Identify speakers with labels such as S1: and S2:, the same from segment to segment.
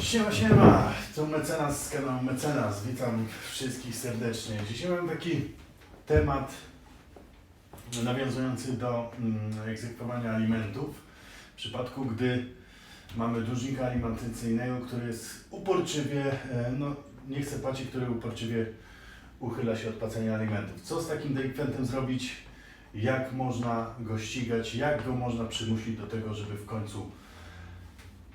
S1: Siema, siema, tu mecenas z kanału Mecenas, witam wszystkich serdecznie. Dzisiaj mam taki temat nawiązujący do mm, egzekwowania alimentów w przypadku, gdy mamy dłużnika alimentacyjnego, który jest uporczywie, e, no nie chce płacić, który uporczywie uchyla się od płacenia alimentów. Co z takim delikwentem zrobić? Jak można go ścigać? Jak go można przymusić do tego, żeby w końcu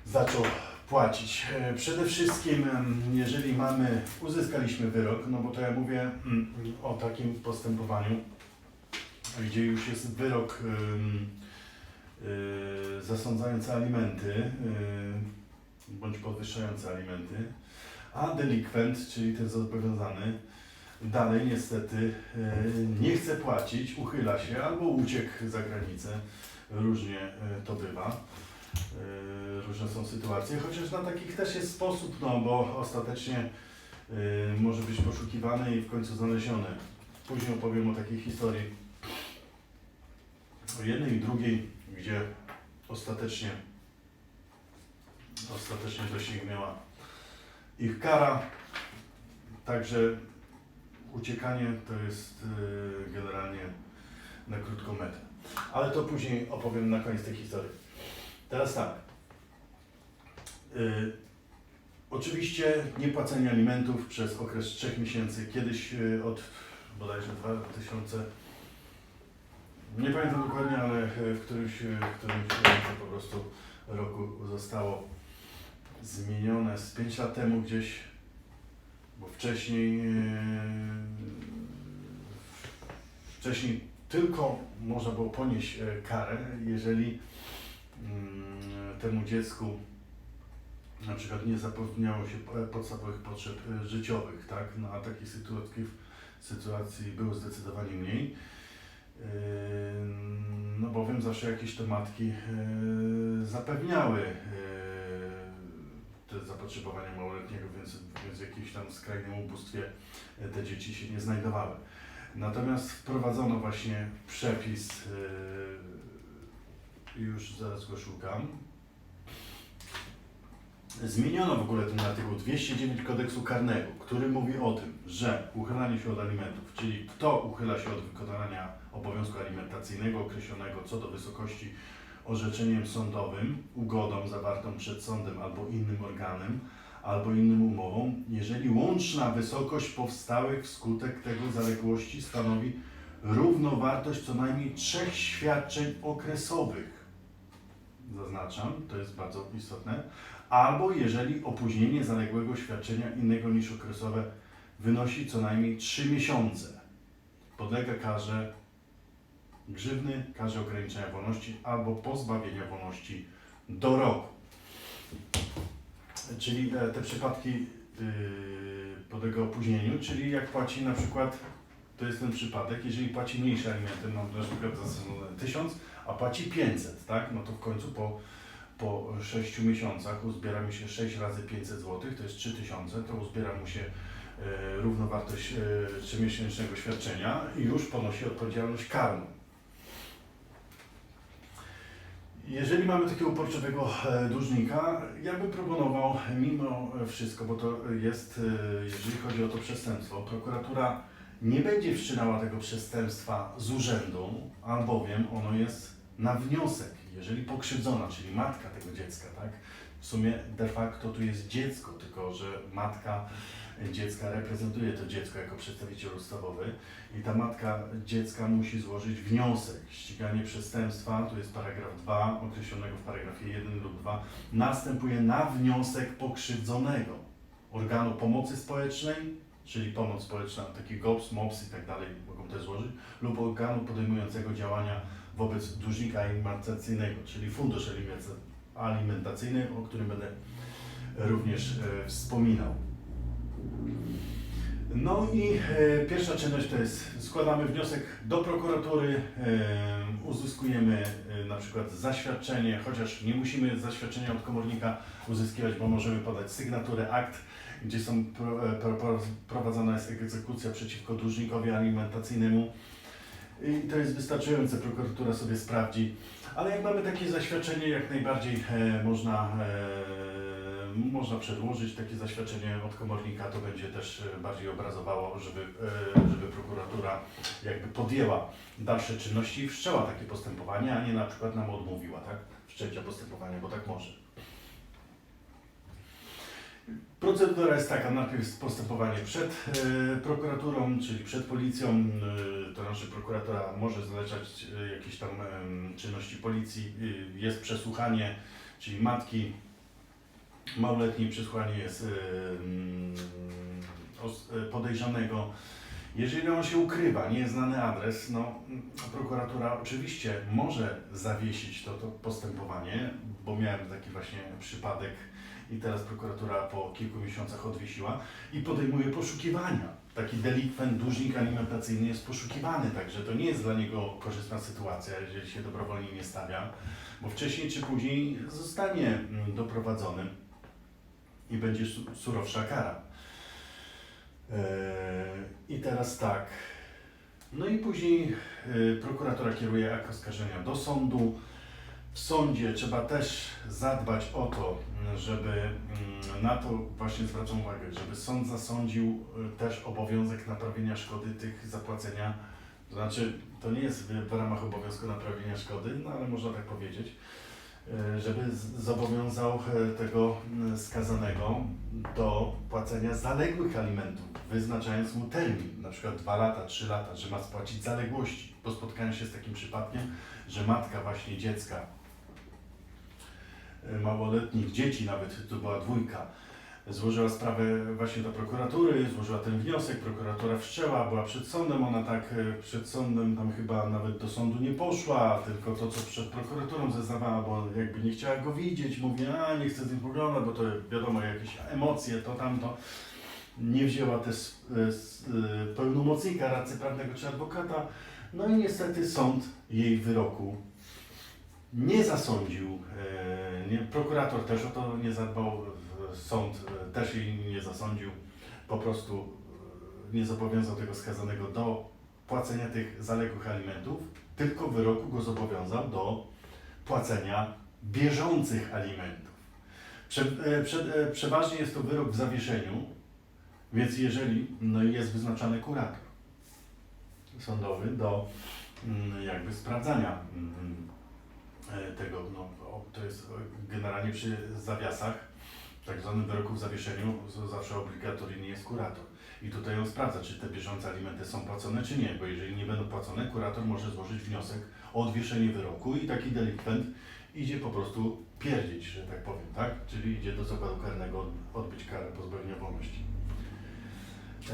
S1: zaczął płacić. E, Przede wszystkim, jeżeli mamy, uzyskaliśmy wyrok, no bo to ja mówię mm, o takim postępowaniu, gdzie już jest wyrok y, zasądzający alimenty y, bądź podwyższający alimenty, a delikwent, czyli ten zobowiązany, dalej niestety nie chce płacić, uchyla się albo uciekł za granicę, różnie to bywa. Yy, różne są sytuacje, chociaż na takich też jest sposób, no bo ostatecznie yy, może być poszukiwany i w końcu znaleziony. Później opowiem o takiej historii, o jednej i drugiej, gdzie ostatecznie ostatecznie dosięgnęła ich kara, także uciekanie to jest yy, generalnie na krótką metę. Ale to później opowiem na koniec tej historii. Teraz tak. Y, oczywiście niepłacenie alimentów przez okres 3 miesięcy. Kiedyś y, od bodajże 2000, nie pamiętam dokładnie, ale y, w którymś, y, w którymś po prostu roku zostało zmienione z 5 lat temu gdzieś, bo wcześniej wcześniej tylko można było ponieść karę, jeżeli temu dziecku na przykład nie zapewniało się e, podstawowych potrzeb e, życiowych, tak? No a takich sytuacji, sytuacji było zdecydowanie mniej. Yy, No bowiem zawsze jakieś te matki yy, zapewniały te zapotrzebowania małoletniego, więc, więc w jakimś tam skrajnym ubóstwie e, te dzieci się nie znajdowały. Natomiast wprowadzono właśnie przepis, już zaraz go szukam. Zmieniono w ogóle ten artykuł 209 kodeksu karnego, który mówi o tym, że uchylanie się od alimentów, czyli kto uchyla się od wykonania obowiązku alimentacyjnego określonego co do wysokości orzeczeniem sądowym, ugodą zawartą przed sądem albo innym organem, albo innym umową, jeżeli łączna wysokość powstałych wskutek tego zaległości stanowi równowartość co najmniej trzech świadczeń okresowych. Zaznaczam, to jest bardzo istotne. Albo jeżeli opóźnienie zaległego świadczenia innego niż okresowe wynosi co najmniej 3 miesiące. Podlega karze grzywny, karze ograniczenia wolności albo pozbawienia wolności do roku. Czyli e, te przypadki yy, podlega opóźnieniu, czyli jak płaci na przykład, to jest ten przypadek, jeżeli płaci mniejsze alimenty, no na przykład za 1000, a płaci 500, tak? No to w końcu po, po 6 miesiącach uzbiera mu się 6 razy 500 zł, to jest 3000, to uzbiera mu się e, równowartość e, 3-miesięcznego świadczenia i już ponosi odpowiedzialność karną. Jeżeli mamy takiego uporczywego e, dłużnika, ja bym proponował mimo wszystko, bo to jest, e, jeżeli chodzi o to przestępstwo, prokuratura nie będzie wszczynała tego przestępstwa z urzędu, albowiem ono jest na wniosek, jeżeli pokrzywdzona, czyli matka tego dziecka, tak? W sumie de facto tu jest dziecko, tylko że matka dziecka reprezentuje to dziecko jako przedstawiciel ustawowy i ta matka dziecka musi złożyć wniosek. Ściganie przestępstwa, tu jest paragraf 2, określonego w paragrafie 1 lub 2, następuje na wniosek pokrzywdzonego organu pomocy społecznej, czyli pomoc społeczna, taki GOPS, MOPS i tak dalej mogą też złożyć, lub organu podejmującego działania wobec dłużnika alimentacyjnego, czyli fundusz alimentac- alimentacyjny, o którym będę również e, wspominał. No i e, pierwsza czynność to jest składamy wniosek do prokuratury, e, uzyskujemy e, na przykład zaświadczenie, chociaż nie musimy zaświadczenia od komornika uzyskiwać, bo możemy podać sygnaturę akt, gdzie są e, pro, pro, prowadzona jest egzekucja przeciwko dłużnikowi alimentacyjnemu. I to jest wystarczające, prokuratura sobie sprawdzi. Ale jak mamy takie zaświadczenie, jak najbardziej e, można, e, można przedłożyć takie zaświadczenie od komornika, to będzie też e, bardziej obrazowało, żeby, e, żeby prokuratura jakby podjęła dalsze czynności i wszczęła takie postępowanie, a nie na przykład nam odmówiła, tak? Wszczęcia postępowania, bo tak może. Procedura jest taka, najpierw postępowanie przed e, prokuraturą, czyli przed policją, e, to znaczy prokuratura może zlecać e, jakieś tam em, czynności policji, e, jest przesłuchanie, czyli matki małoletniej, przesłuchanie jest e, os- e, podejrzanego. Jeżeli on się ukrywa, nie jest znany adres, no prokuratura oczywiście może zawiesić to, to postępowanie, bo miałem taki właśnie przypadek i teraz prokuratura po kilku miesiącach odwiesiła i podejmuje poszukiwania. Taki delikwent, dłużnik alimentacyjny jest poszukiwany, także to nie jest dla niego korzystna sytuacja, jeżeli się dobrowolnie nie stawia, bo wcześniej czy później zostanie mm, doprowadzony i będzie su- surowsza kara. Eee, I teraz tak. No i później e, prokuratura kieruje akt oskarżenia do sądu. W sądzie trzeba też zadbać o to, żeby mm, na to właśnie zwracam uwagę, żeby sąd zasądził y, też obowiązek naprawienia szkody tych zapłacenia. To znaczy, to nie jest w, ramach obowiązku naprawienia szkody, no ale można tak powiedzieć, y, żeby zobowiązał e, tego skazanego do płacenia zaległych alimentów, wyznaczając mu termin, na przykład 2 lata, 3 lata, że ma spłacić zaległości. Bo spotkałem się z takim przypadkiem, że matka właśnie dziecka małoletnich dzieci, nawet to była dwójka, złożyła sprawę właśnie do prokuratury, złożyła ten wniosek, prokuratura wszczęła, była przed sądem, ona tak e, przed sądem tam chyba nawet do sądu nie poszła, tylko to, co przed prokuraturą zeznawała, bo jakby nie chciała go widzieć, mówi, a nie chcę z nim poglądać, bo to wiadomo, jakieś emocje, to tamto. Nie wzięła też e, e, pełnomocnika, radcy prawnego czy adwokata, no i niestety sąd jej wyroku nie zasądził, e, nie, prokurator też o to nie zadbał, sąd e, też jej nie zasądził, po prostu e, nie zobowiązał tego skazanego do płacenia tych zaległych alimentów, tylko w wyroku go zobowiązał do płacenia bieżących alimentów. Prze, prze, e, przeważnie jest to wyrok w zawieszeniu, więc jeżeli no, jest wyznaczany kurator sądowy do mm, jakby sprawdzania mm, tego, no, to jest e, generalnie przy zawiasach, tak zwanym wyroku w zawieszeniu zawsze obligatoryjnie jest kurator. I tutaj on sprawdza, czy te bieżące alimenty są płacone, czy nie, bo jeżeli nie będą płacone, kurator może złożyć wniosek o odwieszenie wyroku i taki delikwent idzie po prostu pierdzieć, że tak powiem, tak? Czyli idzie do zakładu karnego od- odbyć karę pozbawienia wolności.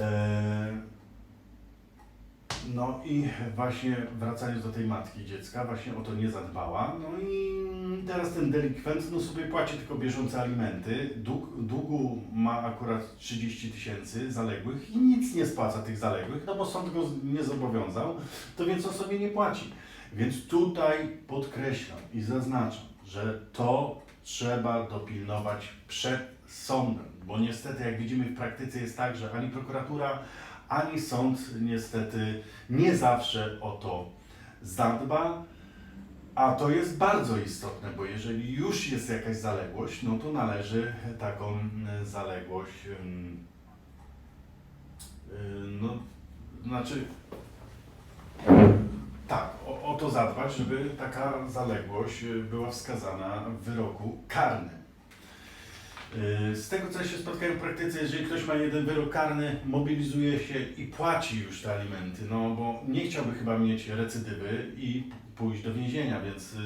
S1: Eee, no i właśnie wracając do tej matki dziecka, właśnie o to nie zadbała. No i teraz ten delikwent no sobie płaci tylko bieżące alimenty. Dług, długu ma akurat 30 tysięcy zaległych i nic nie spłaca tych zaległych, no bo sąd go nie zobowiązał, to więc on sobie nie płaci. Więc tutaj podkreślam i zaznaczam, że to trzeba dopilnować przed sądem, bo niestety jak widzimy w praktyce jest tak, że ani prokuratura, ani sąd niestety nie zawsze o to zadba, a to jest bardzo istotne, bo jeżeli już jest jakaś zaległość, no to należy taką e, zaległość, ym, y, no, znaczy, tak, o, o to zadbać, żeby taka zaległość y, była wskazana w wyroku karnym. Y, Z tego co ja się spotkałem w praktyce, jeżeli ktoś ma jeden wyrok karny, mobilizuje się i płaci już te alimenty, no bo nie chciałby chyba mieć recydywy i pójść do więzienia, więc, y,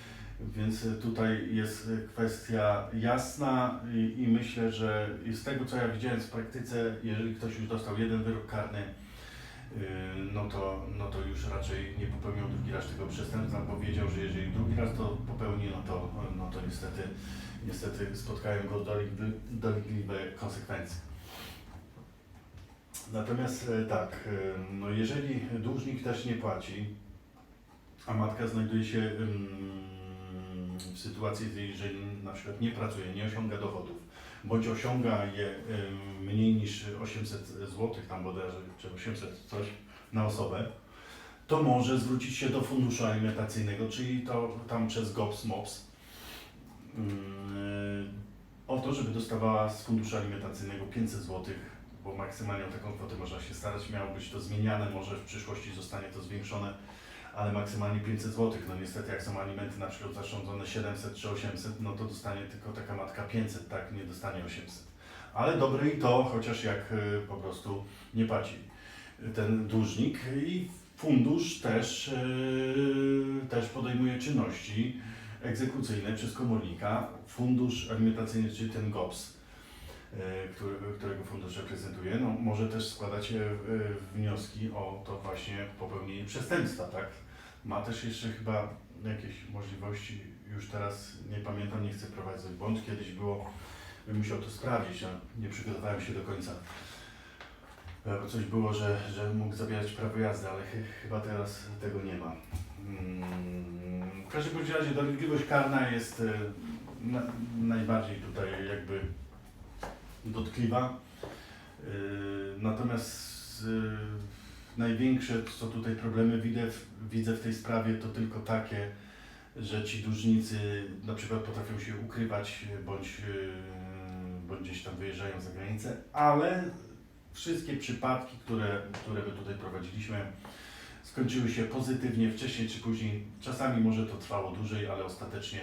S1: więc tutaj jest kwestia jasna i, i myślę, że z tego co ja widziałem w praktyce, jeżeli ktoś już dostał jeden wyrok karny, y, no to, no to już raczej nie popełniał drugi raz tego przestępstwa, bo wiedział, że jeżeli drugi raz to popełni, no to, no to niestety, niestety spotkają go dolegli- dolegliwe konsekwencje. Natomiast e, tak, e, no jeżeli dłużnik też nie płaci, a matka znajduje się ym, w sytuacji, że na przykład nie pracuje, nie osiąga dochodów, bądź osiąga je ym, mniej niż 800 zł, tam bodajże, czy 800 coś na osobę, to może zwrócić się do funduszu alimentacyjnego, czyli to tam przez GOPS, MOPS, o to, żeby dostawała z funduszu alimentacyjnego 500 zł, bo maksymalnie o taką kwotę można się starać. Miało być to zmieniane, może w przyszłości zostanie to zwiększone, ale maksymalnie 500 zł. No niestety, jak są alimenty na przykład zarządzone 700 czy 800, no to dostanie tylko taka matka 500, tak, nie dostanie 800. Ale dobre i to, chociaż jak y, po prostu nie płaci ten dłużnik i fundusz też, y, też podejmuje czynności egzekucyjne przez komornika. Fundusz alimentacyjny, czyli ten GOPS, y, który, którego fundusz reprezentuje, no, może też składać y, wnioski o to właśnie popełnienie przestępstwa, tak? Ma też jeszcze chyba jakieś możliwości, już teraz nie pamiętam, nie chcę prowadzić błąd, kiedyś było, bym musiał to sprawdzić, nie przygotowałem się do końca. E, Bo coś było, że, że mógł zabierać prawo jazdy, ale ch- chyba teraz tego nie ma. W każdym razie dolegliwość karna jest e, na, najbardziej tutaj jakby dotkliwa. E, Natomiast e, największe, co tutaj problemy widzę, w- widzę w tej sprawie, to tylko takie, że ci dłużnicy na przykład potrafią się ukrywać bądź, bądź gdzieś tam wyjeżdżają za granicę, ale wszystkie przypadki, które, które my tutaj prowadziliśmy, skończyły się pozytywnie wcześniej czy później. Czasami może to trwało dłużej, ale ostatecznie,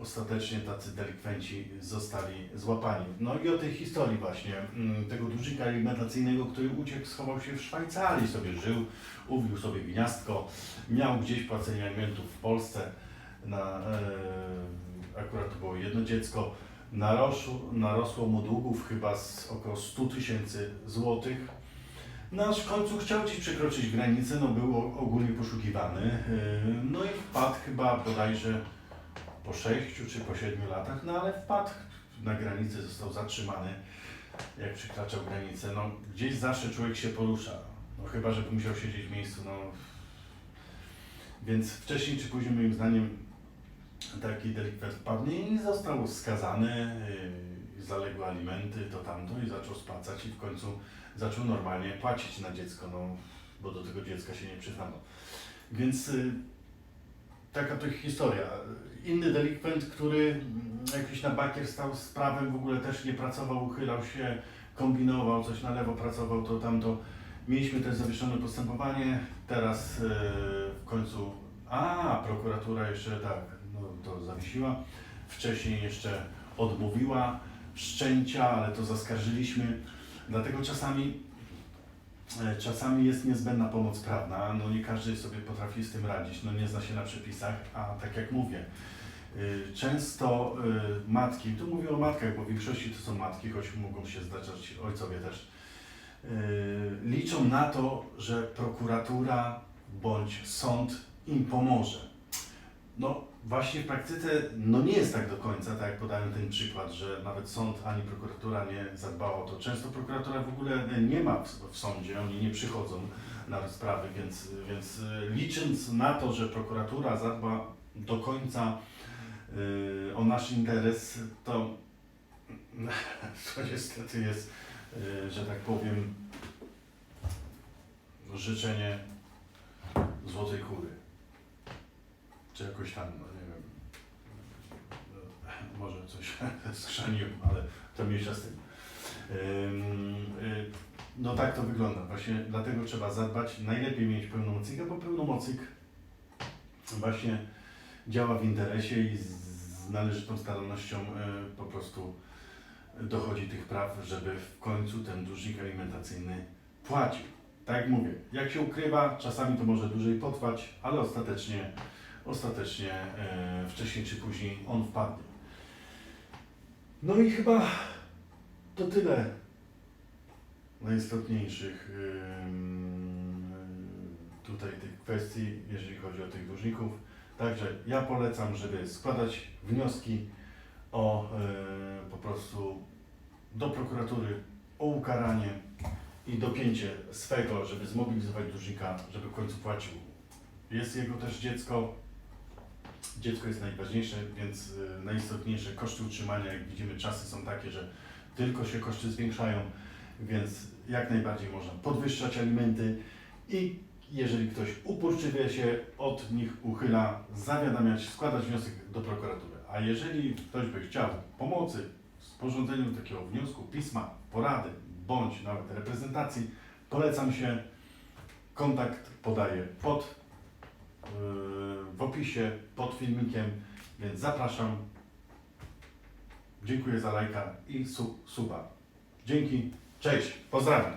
S1: ostatecznie tacy delikwenci zostali złapani. No i o tej historii właśnie, mm, tego dłużnika alimentacyjnego, który uciekł, schował się w Szwajcarii, sobie żył, uwił sobie gniazdko, miał gdzieś płacenie alimentów w Polsce, na, e, akurat to było jedno dziecko, narosło, narosło mu długów chyba z około 100 tysięcy złotych. No aż w końcu chciał gdzieś przekroczyć granicę, no był ogólnie poszukiwany. Yy, No i wpadł chyba bodajże po 6 czy po 7 latach, no ale wpadł na granicę, został zatrzymany, jak przekraczał granicę. No gdzieś zawsze człowiek się porusza, no chyba, żeby musiał siedzieć w miejscu, no. Więc wcześniej czy później moim zdaniem taki delikwent wpadnie i został skazany, yy, zaległy alimenty, to tamto i zaczął spłacać i w końcu zaczął normalnie płacić na dziecko, no, bo do tego dziecka się nie przyznano. Więc y, taka to historia. Inny delikwent, który mm, jakiś na bakier stał z prawem, w ogóle też nie pracował, uchylał się, kombinował, coś na lewo pracował, to tamto. Mieliśmy też zawieszone postępowanie, teraz y, w końcu, a prokuratura jeszcze tak, no to zawiesiła, wcześniej jeszcze odmówiła wszczęcia, ale to zaskarżyliśmy. Dlatego czasami, e, czasami jest niezbędna pomoc prawna. No nie każdy sobie potrafi z tym radzić, no nie zna się na przepisach, a tak jak mówię, y, często y, matki, tu mówię o matkach, bo w większości to są matki, choć mogą się zdarzać ojcowie też, y, liczą na to, że prokuratura bądź sąd im pomoże. No właśnie w praktyce no nie jest tak do końca, tak jak podałem ten przykład, że nawet sąd ani prokuratura nie zadbała o to. Często prokuratura w ogóle nie ma w, sądzie, oni nie przychodzą na sprawy, więc, więc y, licząc na to, że prokuratura zadba do końca y, o nasz interes, to to niestety jest, y, że tak powiem, życzenie złotej kury. Czy jakoś tam, no nie wiem, no, może coś skrzaniłem, ale to mniejsza z tym. Ym, y, No tak to wygląda. Właśnie dlatego trzeba zadbać. Najlepiej mieć pełnomocnika, bo pełnomocnik właśnie działa w interesie i z należytą starannością y, po prostu dochodzi tych praw, żeby w końcu ten dłużnik alimentacyjny płacił. Tak jak mówię, jak się ukrywa, czasami to może dłużej potrwać, ale ostatecznie, ostatecznie e, wcześniej czy później on wpadnie. No i chyba to tyle najistotniejszych tutaj tych kwestii, jeżeli chodzi o tych dłużników. Także ja polecam, żeby składać wnioski o e, po prostu do prokuratury o ukaranie i dopięcie swego, żeby zmobilizować dłużnika, żeby w końcu płacił. Jest jego też dziecko. Dziecko jest najważniejsze, więc y, najistotniejsze koszty utrzymania, jak widzimy, czasy są takie, że tylko się koszty zwiększają, więc jak najbardziej można podwyższać alimenty i jeżeli ktoś uporczywie się od nich uchyla, zawiadamiać, składać wniosek do prokuratury. A jeżeli ktoś by chciał pomocy sporządzeniu takiego wniosku, pisma, porady bądź nawet reprezentacji, polecam się. Kontakt podaję pod, w opisie, pod filmikiem, więc zapraszam. Dziękuję za lajka i su, suba. Dzięki, cześć, pozdrawiam.